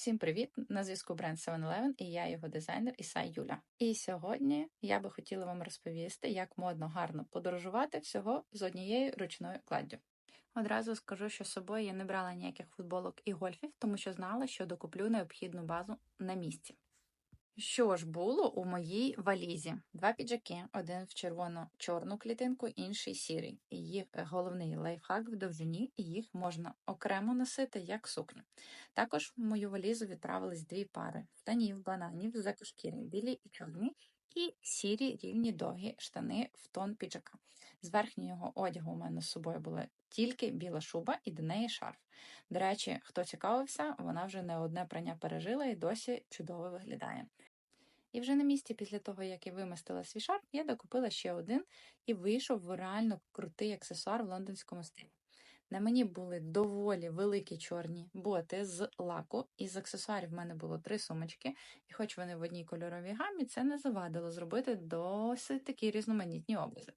Всім привіт! На зв'язку бренд 7-Eleven і я його дизайнер Ісай Юля. І сьогодні я би хотіла вам розповісти, як модно гарно подорожувати всього з однією ручною кладдю. Одразу скажу, що з собою я не брала ніяких футболок і гольфів, тому що знала, що докуплю необхідну базу на місці. Що ж було у моїй валізі? Два піджаки, один в червоно-чорну клітинку, інший сірий. Їх е, головний лайфхак в довжині, і їх можна окремо носити як сукню. Також в мою валізу відправились дві пари штанів, бананів з екошкіри, білі і чорні, і сірі рівні довгі штани в тон піджака. З верхнього одягу у мене з собою була тільки біла шуба і до неї шарф. До речі, хто цікавився, вона вже не одне прання пережила і досі чудово виглядає. І вже на місці, після того, як я вимастила свій шарф, я докупила ще один і вийшов в реально крутий аксесуар в лондонському стилі. На мені були доволі великі чорні боти з лаку, і з аксесуарів в мене було три сумочки, і хоч вони в одній кольоровій гамі, це не завадило зробити досить такі різноманітні образи.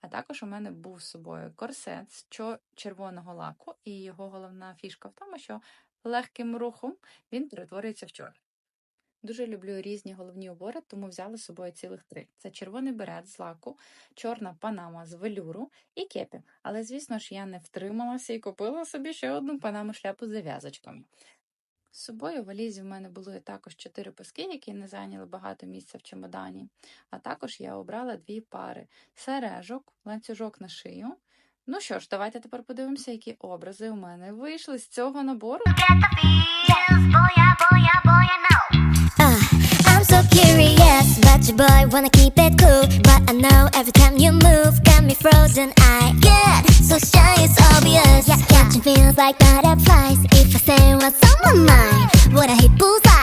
А також у мене був з собою корсет з червоного лаку, і його головна фішка в тому, що легким рухом він перетворюється в чорний. Дуже люблю різні головні убори, тому взяла з собою цілих три: це червоний берет з лаку, чорна панама з велюру і кепі. Але, звісно ж, я не втрималася і купила собі ще одну панаму шляпу з зав'язочками. З собою в валізі в мене були також чотири паски, які не зайняли багато місця в чемодані. А також я обрала дві пари сережок, ланцюжок на шию. Ну що ж, давайте тепер подивимося, які образи у мене вийшли з цього набору. I'm so about boy, wanna keep it cool. But I know every time you move, got me frozen. I get so shy, it's obvious. Yeah, catching feels like butterflies. If I say what's on my mind, would I hit bullseye?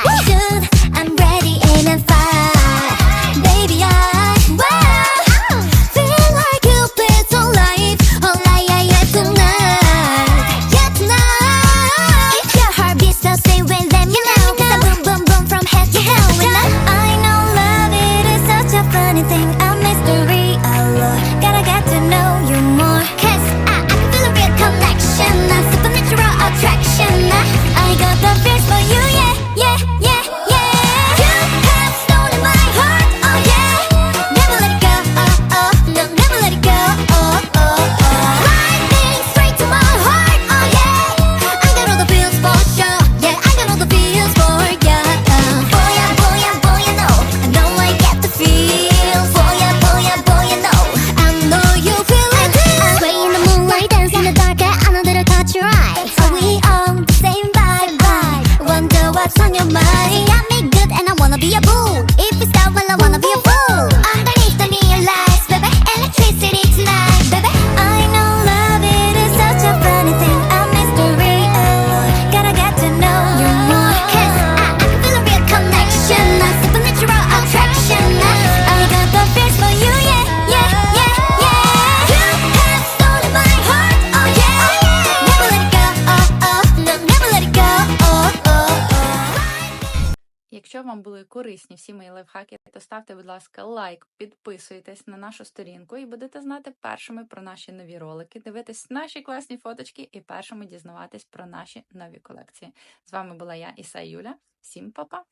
Якщо вам були корисні всі мої лайфхаки, то ставте, будь ласка, лайк, підписуйтесь на нашу сторінку і будете знати першими про наші нові ролики, дивитись наші класні фоточки і першими дізнаватись про наші нові колекції. З вами була я, Іса Юля. Всім па-па!